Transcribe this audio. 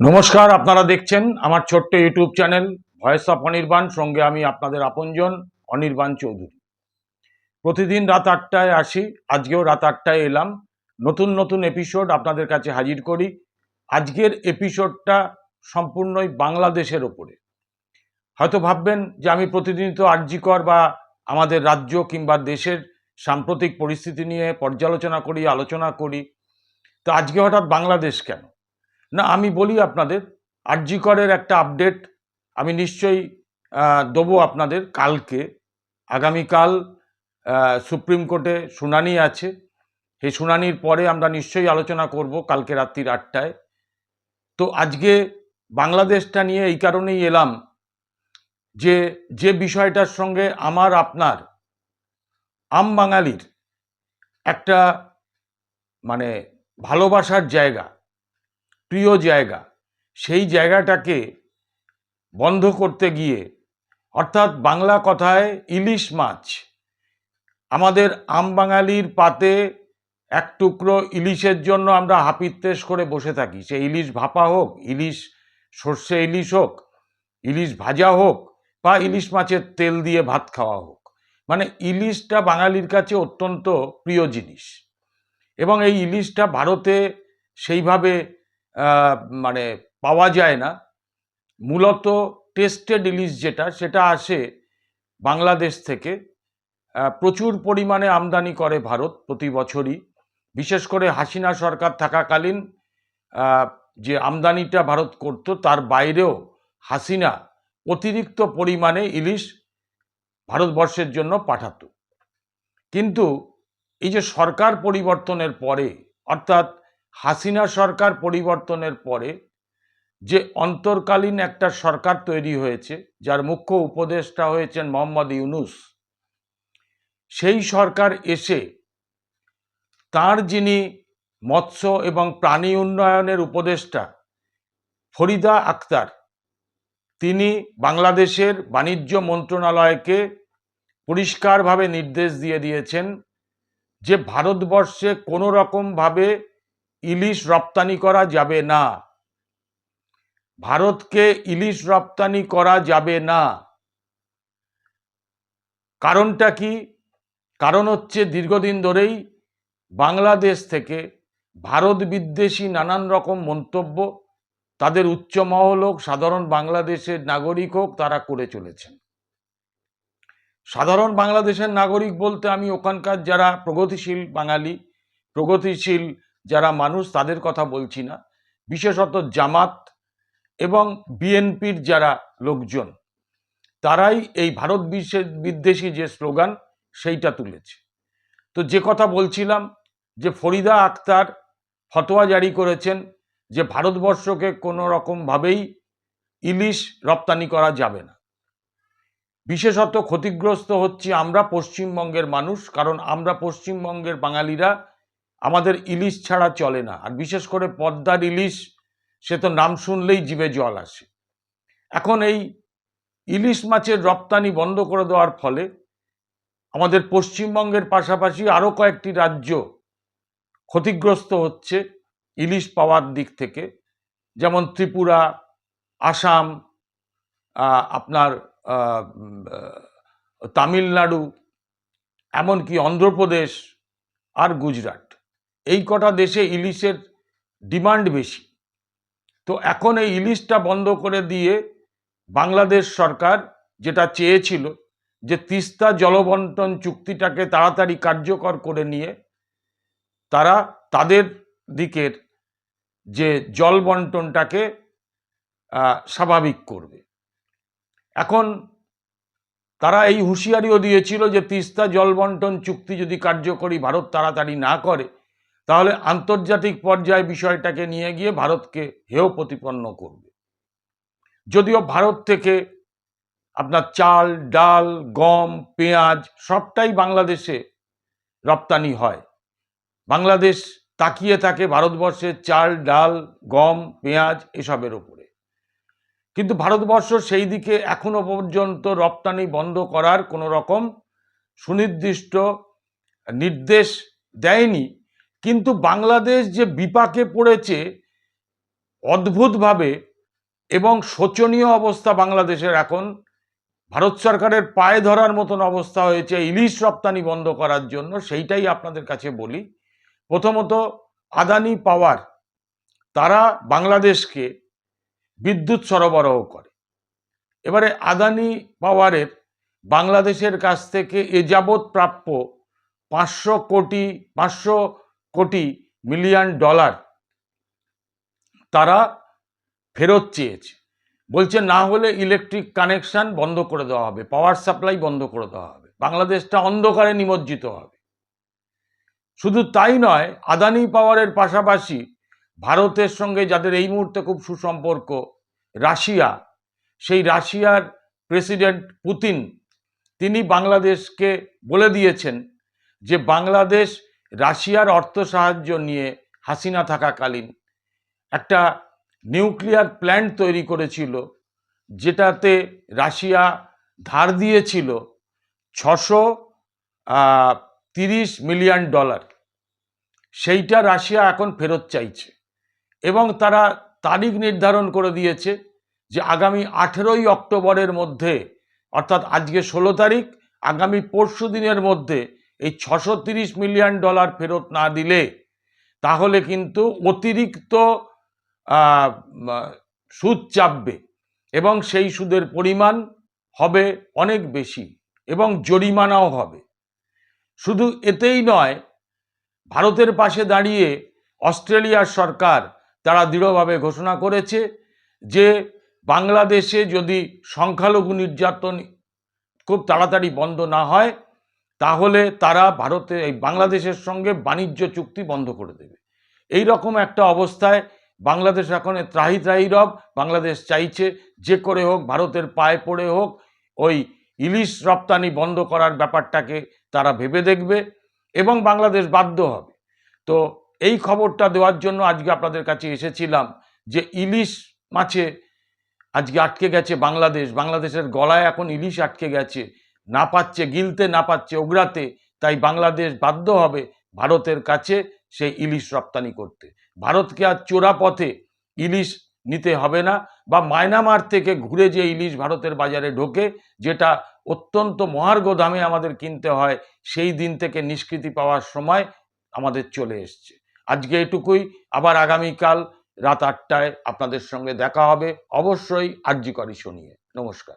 নমস্কার, আপনারা দেখছেন আমার ছোট্ট YouTube channel voice of Anirban. সঙ্গে আমি আপনাদের আপনজন, অনির্বাণ চৌধুরী। প্রতিদিন রাত আটটায় আসি, আজকেও রাত আটটায় এলাম। নতুন নতুন এপিসোড আপনাদের কাছে হাজির করি। আজকের এপিসোডটা সম্পূর্ণই বাংলাদেশের ওপরে। হয়তো ভাববেন যে আমি প্রতিদিন তো আর্যিকর বা আমাদের রাজ্য কিংবা দেশের সাম্প্রতিক পরিস্থিতি নিয়ে পর্যালোচনা করি, আলোচনা করি। তো আজকে হঠাৎ বাংলাদেশ কেন? না, আমি বলি আপনাদের, আরজিকরের একটা আপডেট আমি নিশ্চয়ই দেবো আপনাদের কালকে। আগামীকাল সুপ্রিম কোর্টে শুনানি আছে। সেই শুনানির পরে আমরা নিশ্চয়ই আলোচনা করব কালকে রাত্রির আটটায়। তো আজকে বাংলাদেশটা নিয়ে এই কারণেই এলাম যে যে বিষয়টার সঙ্গে আমার, আপনার, আম বাঙালির একটা মানে ভালোবাসার জায়গা। প্রিয় জায়গা, সেই জায়গাটাকে বন্ধ করতে গিয়ে, অর্থাৎ বাংলা কথায় ইলিশ মাছ, আমাদের আম বাঙালির পাতে এক টুকরো ইলিশের জন্য আমরা হাপিত্তেশ করে বসে থাকি। সে ইলিশ ভাপা হোক, ইলিশ সর্ষে ইলিশ হোক, ইলিশ ভাজা হোক বা ইলিশ মাছের তেল দিয়ে ভাত খাওয়া হোক। মানে ইলিশটা বাঙালির কাছে অত্যন্ত প্রিয় জিনিস। এবং এই ইলিশটা ভারতে সেইভাবে মানে পাওয়া যায় না। মূলত টেস্টেড ইলিশ যেটা, সেটা আসে বাংলাদেশ থেকে। প্রচুর পরিমাণে আমদানি করে ভারত প্রতি বছরই। বিশেষ করে হাসিনা সরকার থাকাকালীন যে আমদানিটা ভারত করত, তার বাইরেও হাসিনা অতিরিক্ত পরিমাণে ইলিশ ভারতবর্ষের জন্য পাঠাতো। কিন্তু এই যে সরকার পরিবর্তনের পরে, অর্থাৎ হাসিনা সরকার পরিবর্তনের পরে যে অন্তর্কালীন একটা সরকার তৈরি হয়েছে, যার মুখ্য উপদেষ্টা হয়েছেন মোহাম্মদ ইউনুস, সেই সরকার এসে তার যিনি মৎস্য এবং প্রাণী উন্নয়নের উপদেষ্টা ফরিদা আক্তার তিনি বাংলাদেশের বাণিজ্য মন্ত্রণালয়কে পরিষ্কারভাবে নির্দেশ দিয়ে দিয়েছেন যে ভারতবর্ষে কোনো রকমভাবে ইলিশ রপ্তানি করা যাবে না। ভারতকে ইলিশ রপ্তানি করা যাবে না। কারণটা কি? কারণ হচ্ছে দীর্ঘদিন ধরেই বাংলাদেশ থেকে ভারত বিদ্বেষী নানান রকম মন্তব্য তাদের উচ্চ মহল হোক সাধারণ বাংলাদেশের নাগরিক হোক, তারা করে চলেছেন। সাধারণ বাংলাদেশের নাগরিক বলতে আমি ওখানকার যারা প্রগতিশীল বাঙালি, প্রগতিশীল যারা মানুষ তাদের কথা বলছি না, বিশেষত জামাত এবং বিএনপির যারা লোকজন, তারাই এই ভারত বিশ্বের বিদ্বেষী যে স্লোগান সেইটা তুলেছে। তো যে কথা বলছিলাম, যে ফরিদা আক্তার ফতোয়া জারি করেছেন যে ভারতবর্ষকে কোনো রকমভাবেই ইলিশ রপ্তানি করা যাবে না। বিশেষত ক্ষতিগ্রস্ত হচ্ছি আমরা পশ্চিমবঙ্গের মানুষ, কারণ আমরা পশ্চিমবঙ্গের বাঙালিরা আমাদের ইলিশ ছাড়া চলে না। আর বিশেষ করে পদ্মার ইলিশ, সে তো নাম শুনলেই জিভে জল আসে। এখন এই ইলিশ মাছের রপ্তানি বন্ধ করে দেওয়ার ফলে আমাদের পশ্চিমবঙ্গের পাশাপাশি আরও কয়েকটি রাজ্য ক্ষতিগ্রস্ত হচ্ছে ইলিশ পাওয়ার দিক থেকে। যেমন ত্রিপুরা, আসাম আপনার তামিলনাড়ু, এমনকি অন্ধ্রপ্রদেশ আর গুজরাট। এই কটা দেশে ইলিশের ডিমান্ড বেশি। তো এখন এই ইলিশটা বন্ধ করে দিয়ে বাংলাদেশ সরকার যেটা চেয়েছিল যে তিস্তা জলবন্টন চুক্তিটাকে তাড়াতাড়ি কার্যকর করে নিয়ে তারা তাদের দিকের যে জল বন্টনটাকে স্বাভাবিক করবে। এখন তারা এই হুঁশিয়ারিও দিয়েছিল যে তিস্তা জল বন্টন চুক্তি যদি কার্যকরী ভারত তাড়াতাড়ি না করে তাহলে আন্তর্জাতিক পর্যায়ে বিষয়টাকে নিয়ে গিয়ে ভারতকে হেয় প্রতিপন্ন করবে। যদিও ভারত থেকে আপনার চাল, ডাল, গম, পেঁয়াজ সবটাই বাংলাদেশে রপ্তানি হয়। বাংলাদেশ তাকিয়ে থাকে ভারতবর্ষের চাল, ডাল, গম, পেঁয়াজ এসবের ওপরে কিন্তু ভারতবর্ষ সেই দিকে এখনও পর্যন্ত রপ্তানি বন্ধ করার কোনো রকম সুনির্দিষ্ট নির্দেশ দেয়নি। কিন্তু বাংলাদেশ যে বিপাকে পড়েছে অদ্ভুতভাবে এবং শোচনীয় অবস্থা বাংলাদেশের এখন, ভারত সরকারের পায়ে ধরার মতন অবস্থা হয়েছে, ইলিশ রপ্তানি বন্ধ করার জন্য, সেইটাই আপনাদের কাছে বলি। প্রথমত, আদানি পাওয়ার, তারা বাংলাদেশকে বিদ্যুৎ সরবরাহ করে। এবারে আদানি পাওয়ারের বাংলাদেশের কাছ থেকে এ যাবৎ প্রাপ্য পাঁচশো কোটি, পাঁচশো কোটি মিলিয়ন ডলার তারা ফেরত চেয়েছে। বলছে, না হলে ইলেকট্রিক কানেকশন বন্ধ করে দেওয়া হবে পাওয়ার সাপ্লাই বন্ধ করে দেওয়া হবে, বাংলাদেশটা অন্ধকারে নিমজ্জিত হবে। শুধু তাই নয়, আদানি পাওয়ারের পাশাপাশি ভারতের সঙ্গে যাদের এই মুহূর্তে খুব সুসম্পর্ক, রাশিয়া, সেই রাশিয়ার প্রেসিডেন্ট পুতিন, তিনি বাংলাদেশকে বলে দিয়েছেন যে, বাংলাদেশ রাশিয়ার অর্থ সাহায্য নিয়ে হাসিনা থাকাকালীন একটা নিউক্লিয়ার প্ল্যান্ট তৈরি করেছিল, যেটাতে রাশিয়া ধার দিয়েছিল ছশো তিরিশ মিলিয়ন ডলার। সেইটা রাশিয়া এখন ফেরত চাইছে এবং তারা তারিখ নির্ধারণ করে দিয়েছে যে আগামী আঠেরোই অক্টোবরের মধ্যে, অর্থাৎ আজকে ষোলো তারিখ, আগামী পরশু দিনের মধ্যে এই ছশো মিলিয়ন ডলার ফেরত না দিলে তাহলে কিন্তু অতিরিক্ত সুদ চাপবে এবং সেই সুদের পরিমাণ হবে অনেক বেশি এবং জরিমানাও হবে। শুধু এতেই নয়, ভারতের পাশে দাঁড়িয়ে অস্ট্রেলিয়ার সরকার তারা দৃঢ়ভাবে ঘোষণা করেছে যে বাংলাদেশে যদি সংখ্যালঘু নির্যাতন খুব তাড়াতাড়ি বন্ধ না হয় তাহলে তারা ভারতে, এই বাংলাদেশের সঙ্গে বাণিজ্য চুক্তি বন্ধ করে দেবে। এই রকম একটা অবস্থায় বাংলাদেশ এখন ত্রাহি ত্রাহি রব, বাংলাদেশ চাইছে যে করে হোক, ভারতের পায়ে পড়ে হোক, ওই ইলিশ রপ্তানি বন্ধ করার ব্যাপারটাকে তারা ভেবে দেখবে এবং বাংলাদেশ বাধ্য হবে। তো এই খবরটা দেওয়ার জন্য আজকে আপনাদের কাছে এসেছিলাম যে ইলিশ মাছে আজকে আটকে গেছে বাংলাদেশ। বাংলাদেশের গলায় এখন ইলিশ আটকে গেছে। না পাচ্ছে, গিলতে না পাচ্ছে, ওগড়াতে, তাই বাংলাদেশ বাধ্য হবে ভারতের কাছে সেই ইলিশ রপ্তানি করতে। ভারতকে আর চোরা পথে ইলিশ নিতে হবে না বা মায়নামার থেকে ঘুরে যে ইলিশ ভারতের বাজারে ঢোকে, যেটা অত্যন্ত মহার্ঘ দামে আমাদের কিনতে হয়, সেই দিন থেকে নিষ্কৃতি পাওয়ার সময় আমাদের চলে এসছে। আজকে এটুকুই, আবার আগামীকাল রাত আটটায় আপনাদের সঙ্গে দেখা হবে, অবশ্যই আর্যিকর ইস্যু নিয়ে নমস্কার।